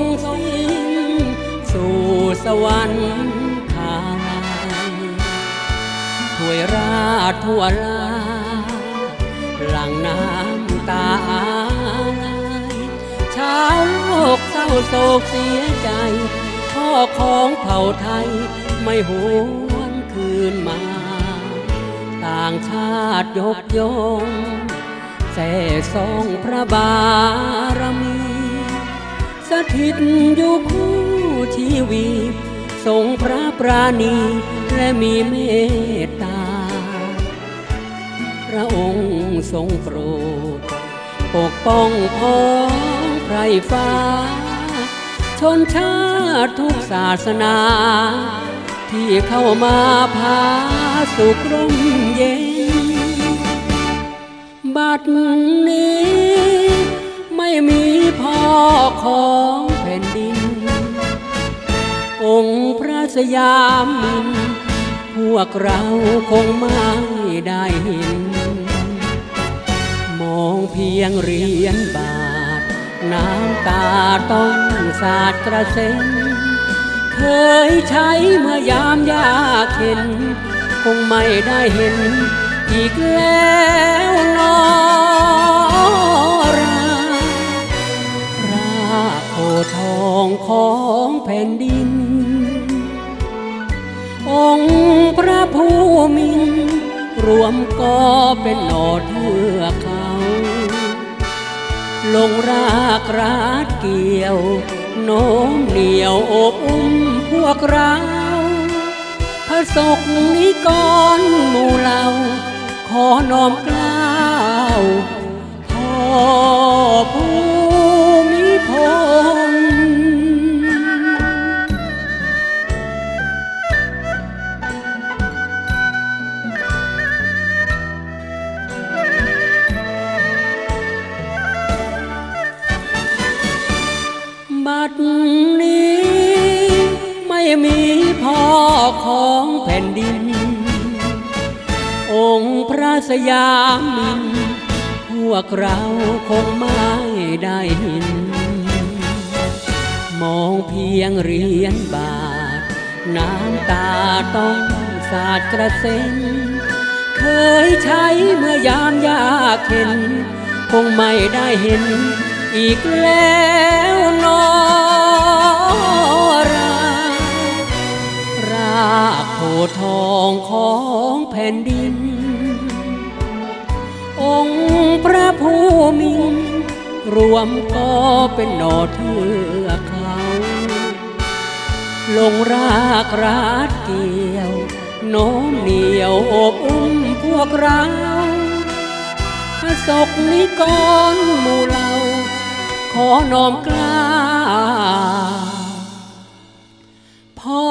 งสิ้นสู่สวรรค์ทางถวยราดทั่วลาหลังน้ำตาชาวโลกเศร้าโศกเสียใจ พ่อของเผ่าไทยไม่หวนคืนมา ต่างชาติยกย่องแส่สองพระบารมี ถิตอยู่คู่ชีวีทรงพระปราณีและมีเมตตา พระองค์ทรงโปรดปกป้องพ้องไพรฟ้า ชนชาติทุกศาสนา ที่เข้ามาพาสุขร่มเย็นบัดนี้ไม่มี พ่อของแผ่นดิน องค์พระสยามิน พวกเราคงไม่ได้เห็น มองเพียงเหรียญบาท น้ำตาต้องสาดกระเซ็น เคยใช้เมื่อยามยากเห็น คงไม่ได้เห็นอีกแล้ว ผู้มิง รวมก็เป็นหนอเทือเขา ลงรากราดเกี่ยว โน้มเหนียวอบอุ้มพวกเราพระศกนิกรหมู่เรา ขอน้อมกล้า ม่มีพ่อของแผ่นดิน องค์พระสยามมิน พวกเราคงไม่ได้เห็น มองเพียงเหรียญบาท น้ำตาต้องสาดกระเซ็น เคยใช้เมื่อยามยากเห็น คงไม่ได้เห็นอีกแล้วนอ รากโพทองของแผ่นดิน องค์พระผู้มีรวมก็เป็นหนอเทือกเขา ลงรากราดเกี่ยวโน้มเหนียวอบอุ้มพวกเราพระศกนิกรหมู่เรา ขอน้อมกล้าพ่อ